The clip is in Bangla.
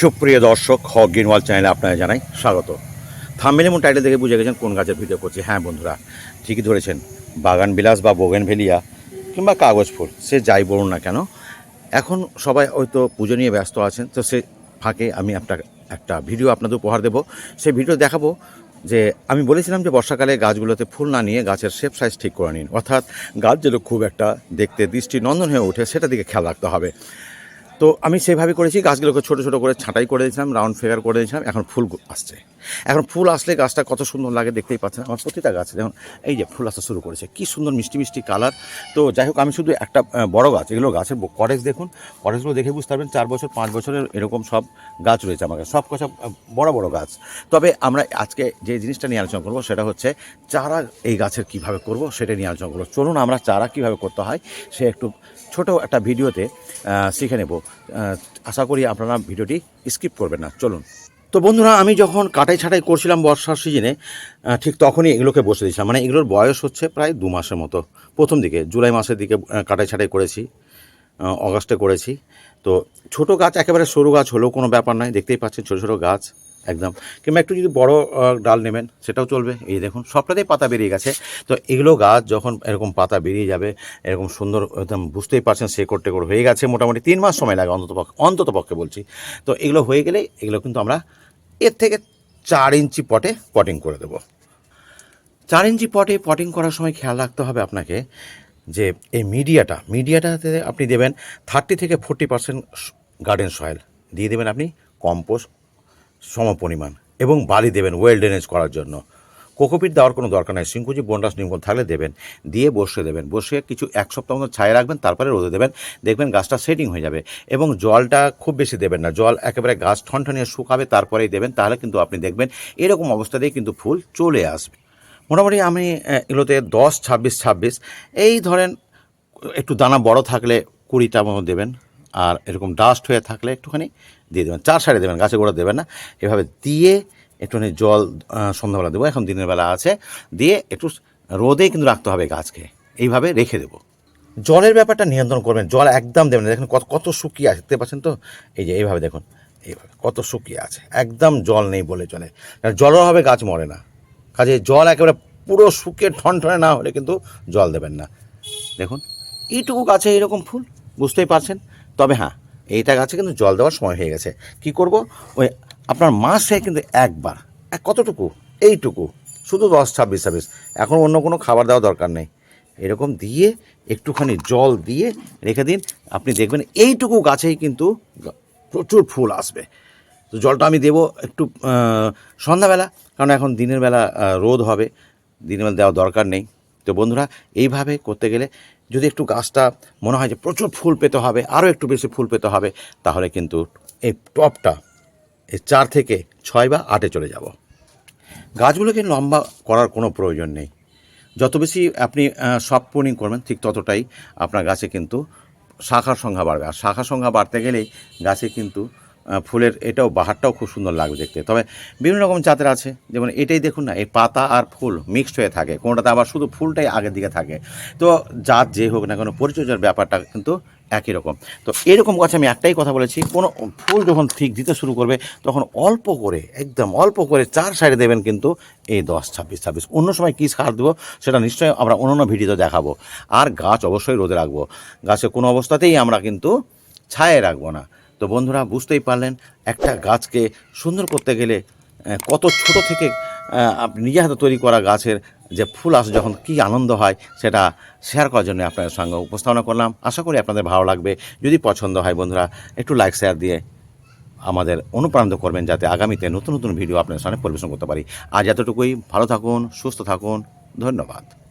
সুপ্রিয় দর্শক, হক গিনওয়াল চ্যানেলে আপনারা জানাই স্বাগত। থাম্বেল এবং টাইটেল দেখে বুঝে গেছেন কোন গাছের ভিডিও করছি। হ্যাঁ বন্ধুরা, ঠিকই ধরেছেন বাগান বিলাস বা বোগেনভেলিয়া কিংবা কাগজ ফুল, সে যাই বলুন না কেন, এখন সবাই হয়তো পুজো নিয়ে ব্যস্ত আছেন, তো সে ফাঁকে আমি আপনার একটা ভিডিও আপনাদের উপহার দেবো। সেই ভিডিও দেখাবো যে আমি বলেছিলাম যে বর্ষাকালে গাছগুলোতে ফুল না নিয়ে গাছের শেপ সাইজ ঠিক করে নিন। অর্থাৎ গাছ যেন খুব একটা দেখতে দৃষ্টি নন্দন হয়ে ওঠে, সেটা দিকে খেয়াল রাখতে হবে। তো আমি সেভাবে করেছি, গাছগুলোকে ছোটো ছোটো করে ছাঁটাই করে দিয়েছিলাম রাউন্ড ফিগার করে দিয়েছিলাম, এখন ফুল আসছে। এখন ফুল আসলে গাছটা কত সুন্দর লাগে দেখতেই পাচ্ছেন। আমার প্রতিটা গাছ দেখুন, এই যে ফুল আসতে শুরু করেছে, কি সুন্দর মিষ্টি মিষ্টি কালার। তো যাই হোক, আমি শুধু একটা বড় গাছ, এগুলো গাছের করেজ দেখুন করেজগুলো দেখে বুঝতে পারবেন, চার বছর, পাঁচ বছরের এরকম সব গাছ রয়েছে আমার কাছে, সব কথা বড় বড় গাছ। তবে আমরা আজকে যে জিনিসটা নিয়ে আলোচনা করব সেটা হচ্ছে চারা এই গাছের কীভাবে করব সেটা নিয়ে আলোচনা করব। চলুন আমরা চারা কীভাবে করতে হয়, সে একটু ছোট একটা ভিডিওতে শিখে নেব। আশা করি আপনারা ভিডিওটি স্কিপ করবেন না, চলুন। তো বন্ধুরা, আমি যখন কাটাই ছাটাই করছিলাম বর্ষার সিজনে ঠিক তখনই এগুলোকে বসে দিয়েছিলাম। মানে এগুলোর বয়স হচ্ছে প্রায় দু মাসের মতো। প্রথম দিকে, জুলাই মাসের দিকে কাটাই ছাটাই করেছি অগাস্টে করেছি। তো ছোট গাছ, একেবারে সরু গাছ হলেও কোনো ব্যাপার নয়। দেখতেই পাচ্ছেন ছোটো ছোটো গাছ, একদম। কিংবা একটু যদি বড় ডাল নেবেন, সেটাও চলবে। এই দেখুন, সবটাতেই পাতা বেরিয়ে গেছে। তো এগুলো গাছ যখন এরকম পাতা বেরিয়ে যাবে, এরকম সুন্দর, একদম বুঝতেই পারছেন শেকড় টেকড় হয়ে গেছে। মোটামুটি তিন মাস সময় লাগে অন্তত পক্ষে অন্তত পক্ষে বলছি। তো এগুলো হয়ে গেলে, এগুলো কিন্তু আমরা এর থেকে চার ইঞ্চি পটে পটিং করে দেব। চার ইঞ্চি পটে পটিং করার সময় খেয়াল রাখতে হবে আপনাকে যে এই মিডিয়াটা, মিডিয়াটাতে আপনি দেবেন থার্টি থেকে ফোর্টি পার্সেন্ট গার্ডেন সয়েল দিয়ে দেবেন আপনি কম্পোস্ট সম পরিমাণ এবং বালি দেবেন ওয়েল ড্রেনেজ করার জন্য। কোকোপিট দেওয়ার কোনো দরকার নেই। সিঙ্কুজি বন্ডাস নিমকল থাকলে দেবেন, দিয়ে বসে দেবেন। বসে কিছু এক সপ্তাহ মতো ছায়া রাখবেন, তারপরে রোদে দেবেন। দেখবেন গাছটা সেটিং হয়ে যাবে এবং জলটা খুব বেশি দেবেন না। জল একেবারে গাছ ঠনঠনিয়ে শুকাবে, তারপরেই দেবেন। তাহলে কিন্তু আপনি দেখবেন এরকম অবস্থাতেই কিন্তু ফুল চলে আসবে। মোটামুটি আমি এগুলোতে দশ, ছাব্বিশ ছাব্বিশ, এই ধরেন একটু দানা বড় থাকলে কুড়িটা মতো দেবেন। আর এরকম ডাস্ট হয়ে থাকলে একটুখানি দিয়ে দেবেন। চার সাইডে দেবেন, গাছে গোড়া দেবেন না। এভাবে দিয়ে একটুখানি জল সন্ধ্যাবেলা দেবো, এখন দিনের বেলা আছে। দিয়ে একটু রোদে কিন্তু রাখতে হবে গাছকে। এইভাবে রেখে দেবো। জলের ব্যাপারটা নিয়ন্ত্রণ করবেন। জল একদম দেবেন না। দেখুন কত কত শুকিয়ে আছে। দেখতে পাচ্ছেন তো? এই যে এইভাবে দেখুন। এইভাবে কত শুকিয়ে আছে। একদম জল নেই বলে চলে। জলের অভাবে গাছ মরে না। কাজে জল একেবারে পুরো শুকিয়ে ঠনঠনে না হলে কিন্তু জল দেবেন না। দেখুন, এইটুকু গাছে এরকম ফুল? বুঝতেই পারছেন? তবে হ্যাঁ এইটা গাছে কিন্তু জল দেওয়ার সময় হয়ে গেছে। কি করব? ওই আপনার মাসে কিন্তু একবার। কতটুকু? এইটুকু। শুধু দশ, ছাব্বিশ ছাব্বিশ। এখন অন্য কোনো খাবার দেওয়া দরকার নেই। এরকম দিয়ে একটুখানি জল দিয়ে রেখে দিন। আপনি দেখবেন এইটুকু গাছেই কিন্তু প্রচুর ফুল আসবে। তো জলটা আমি দেবো একটু সন্ধ্যাবেলা। কারণ এখন দিনের বেলা রোদ হবে। দিনের বেলা দেওয়া দরকার নেই। তো বন্ধুরা, এইভাবে করতে গেলে যদি একটু গাছটা মনে হয় যে প্রচুর ফুল পেতে হবে, আরও একটু বেশি ফুল পেতে হবে, তাহলে কিন্তু এই টপটা চার থেকে ছয় বা আটে চলে যাব। গাছগুলোকে লম্বা করার কোনো প্রয়োজন নেই। যত বেশি আপনি সব প্রুনিং করবেন, ঠিক ততটাই আপনার গাছে কিন্তু শাখার সংখ্যা বাড়বে। আর শাখার সংখ্যা বাড়তে গেলেই গাছে কিন্তু ফুলের এটাও, বাহারটাও খুব সুন্দর লাগবে দেখতে। তবে বিভিন্ন রকম জাতের আছে। যেমন এটাই দেখুন না এই পাতা আর ফুল মিক্সড হয়ে থাকে। কোনোটাতে আবার শুধু ফুলটাই আগের দিকে থাকে। তো জাত যে হোক না কোনো, পরিচর্যার ব্যাপারটা কিন্তু একই রকম। তো এরকম গাছে আমি একটাই কথা বলেছি, কোনো ফুল যখন ঠিক দিতে শুরু করবে, তখন অল্প করে, একদম অল্প করে চার সাইডে দেবেন কিন্তু এই দশ, ছাব্বিশ ছাব্বিশ। অন্য সময় কী সার দেবো সেটা নিশ্চয়ই আমরা অন্য ভিডিওতে দেখাবো। আর গাছ অবশ্যই রোদে রাখব। গাছে কোনো অবস্থাতেই আমরা কিন্তু ছায়ে রাখব না। তো বন্ধুরা, বুঝতেই পারলেন, একটা গাছকে সুন্দর করতে গেলে কত ছোট থেকে আপনি নিজে হাতে তৈরি করা গাছের যে ফুল আসে যখন কি আনন্দ হয়, সেটা শেয়ার করার জন্য আপনাদের সঙ্গে উপস্থাপনা করলাম। আশা করি আপনাদের ভালো লাগবে। যদি পছন্দ হয় বন্ধুরা, একটু লাইক শেয়ার দিয়ে আমাদের অনুপ্রাণিত করবেন, যাতে আগামীতে নতুন নতুন ভিডিও আপনাদের সামনে পরিবেশন করতে পারি। আজ এতটুকুই। ভালো থাকুন, সুস্থ থাকুন। ধন্যবাদ।